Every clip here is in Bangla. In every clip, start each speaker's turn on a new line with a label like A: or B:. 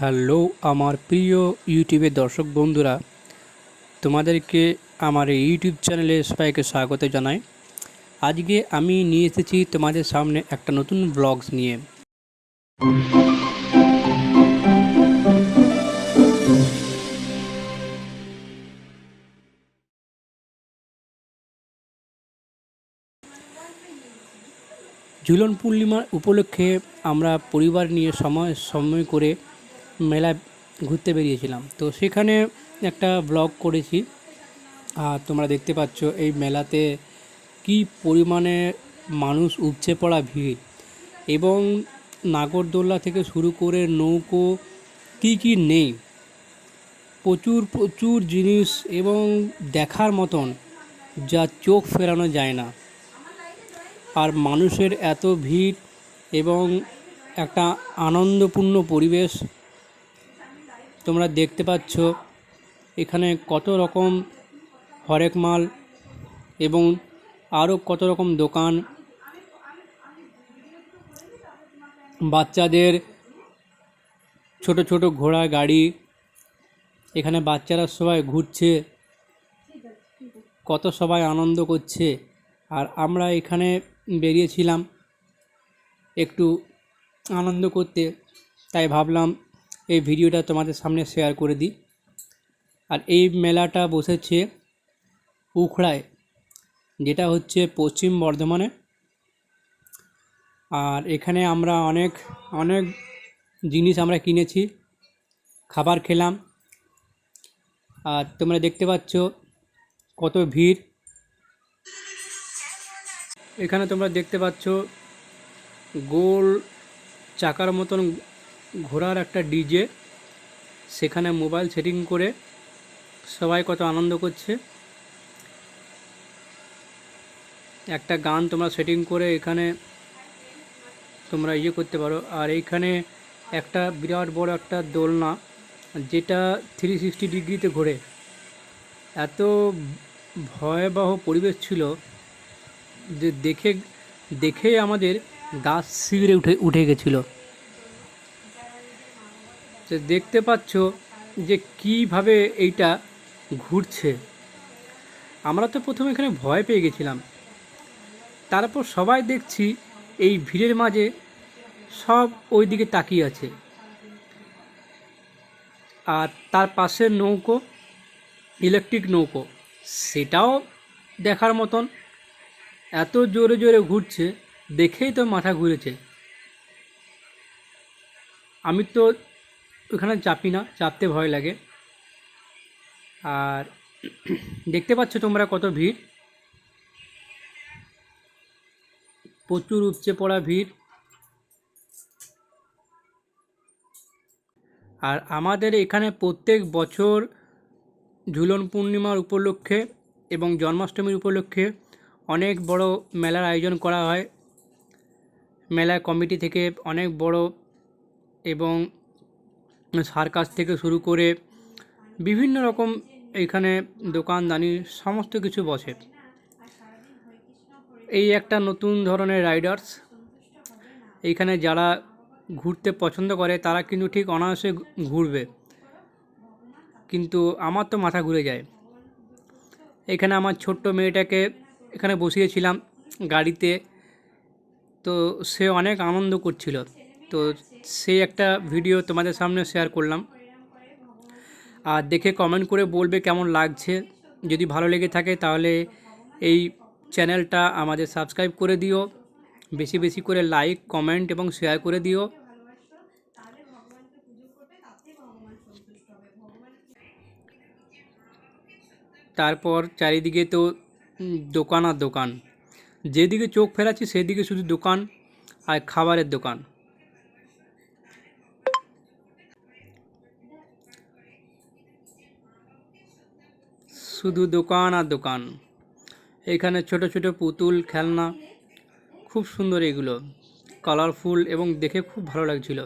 A: হ্যালো, আমার প্রিয় ইউটিউবের দর্শক বন্ধুরা, তোমাদেরকে আমার এই ইউটিউব চ্যানেলে সবাইকে স্বাগত জানাই। আজকে আমি নিয়ে এসেছি তোমাদের সামনে একটা নতুন ব্লগস নিয়ে। ঝুলন পূর্ণিমা উপলক্ষে আমরা পরিবার নিয়ে সময় সময় করে মেলায় ঘুরতে বেরিয়েছিলাম। তো সেখানে একটা ব্লগ করেছি। আর তোমরা দেখতে পাচ্ছ এই মেলাতে কি পরিমাণে মানুষ উপচে পড়া ভিড় এবং নাগরদোল্লা থেকে শুরু করে নৌকো কি কি নেই। প্রচুর প্রচুর জিনিস এবং দেখার মতন যা চোখ ফেরানো যায় না। আর মানুষের এত ভিড় এবং একটা আনন্দপূর্ণ পরিবেশ তোমরা দেখতে পাচ্ছ এখানে কত রকম হরেক মাল এবং আরও কত রকম দোকান। বাচ্চাদের ছোট ছোট ঘোড়া গাড়ি, এখানে বাচ্চারা সবাই ঘুরছে, কত সবাই আনন্দ করছে। আর আমরা এখানে বেরিয়েছিলাম একটু আনন্দ করতে, তাই ভাবলাম এই ভিডিওটা তোমাদের সামনে শেয়ার করে দিই। আর এই মেলাটা বসেছে উখড়ায়, যেটা হচ্ছে পশ্চিম বর্ধমানে। আর এখানে আমরা অনেক অনেক জিনিস আমরা কিনেছি, খাবার খেলাম। আর তোমরা দেখতে পাচ্ছ কত ভিড়। এখানে তোমরা দেখতে পাচ্ছ গোল চাকার মতন ঘোরার একটা ডিজে সেখানে মোবাইল সেটিং করে সবাই কত আনন্দ করছে। একটা গান তোমরা সেটিং করে এখানে তোমরা ইয়ে করতে পারো। আর এইখানে একটা বিরাট বড় একটা দোলনা, যেটা থ্রি সিক্সটি ডিগ্রিতে ঘোরে। এত ভয়াবহ পরিবেশ ছিল যে দেখে দেখে আমাদের গাছ শিবিরে উঠে উঠে গেছিল। তো দেখতে পাচ্ছ যে কীভাবে এইটা ঘুরছে। আমরা তো প্রথমে এখানে ভয় পেয়ে গেছিলাম। তারপর সবাই দেখছি এই ভিড়ের মাঝে সব ওই দিকে তাকিয়ে আছে। আর তার পাশে নৌকো, ইলেকট্রিক নৌকো, সেটাও দেখার মতন। এত জোরে জোরে ঘুরছে, দেখেই তো মাথা ঘুরেছে। আমি তো ওখানে চাপি না, চাপতে ভয় লাগে। আর দেখতে পাচ্ছ তোমরা কত ভিড়। প্রচুর উপচে পড়া ভিড়। আর আমাদের এখানে প্রত্যেক বছর ঝুলন পূর্ণিমার উপলক্ষে এবং জন্মাষ্টমীর উপলক্ষে অনেক বড় মেলার আয়োজন করা হয়। মেলা কমিটি থেকে অনেক বড় এবং সার্কাস থেকে শুরু করে বিভিন্ন রকম এইখানে দোকানদানি সমস্ত কিছু বসে। এই একটা নতুন ধরনের রাইডার্স। এইখানে যারা ঘুরতে পছন্দ করে, তারা কিন্তু ঠিক অনায়াসে ঘুরবে। কিন্তু আমার তো মাথা ঘুরে যায়। এখানে আমার ছোট্ট মেয়েটাকে এখানে বসিয়েছিলাম গাড়িতে। তো সে অনেক আনন্দ করছিল। তো সেই একটা ভিডিও তোমাদের সামনে শেয়ার করলাম। আর দেখে কমেন্ট করে বলবে কেমন লাগছে। যদি ভালো লেগে থাকে তাহলে এই চ্যানেলটা আমাদের সাবস্ক্রাইব করে দিও। বেশি বেশি করে লাইক কমেন্ট এবং শেয়ার করে দিও। তারপর চারিদিকে তো দোকান আর দোকান। যেদিকে চোখ ফেরাচ্ছি সেদিকে শুধু দোকান আর খাবারের দোকান। শুধু দোকান আর দোকান। এখানে ছোট ছোট পুতুল, খেলনা, খুব সুন্দর এগুলো। কালারফুল এবং দেখে খুব ভালো লাগছিল।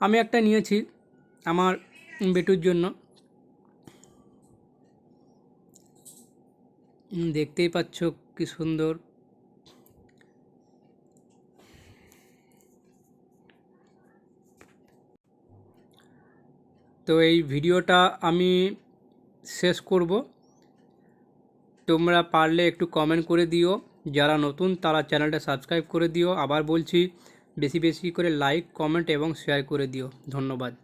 A: আমি একটা নিয়েছি আমার বেটুর জন্য। দেখতেই পাচ্ছ কি সুন্দর। তো এই ভিডিওটা আমি শেষ করব। তোমরা পারলে একটু কমেন্ট করে দিও। যারা নতুন, তারা চ্যানেলটা সাবস্ক্রাইব করে দিও। আবার বলছি, বেশি বেশি করে লাইক কমেন্ট এবং শেয়ার করে দিও। ধন্যবাদ।